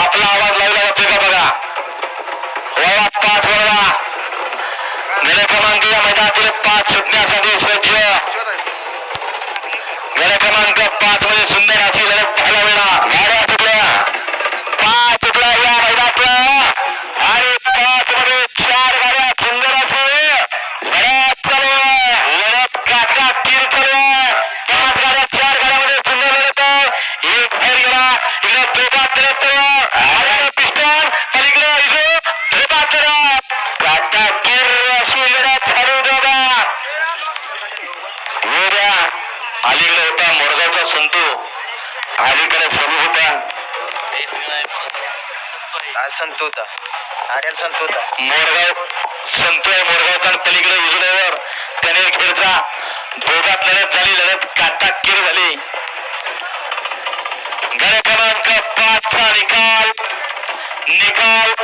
आपला आवाज लावला जातोय का बघा? वळवा पाच वळवा. गड क्रमांक या मैदानातील पाच सुटण्यासाठी सज्ज. गड क्रमांक पाच मध्ये सुंदर अलीकडे होता मोरगावचा संतू. अलीकडे सरू होता. संत होता? आर्याला संत होता. मोरगाव संतू आहे मोरगावचा आणि पलीकडे उजड्यावर. त्याने खेळचा दोघात लढत झाली लढत काटा किर झाली. गड क्रमांक पाचचा निकाल. निकाल.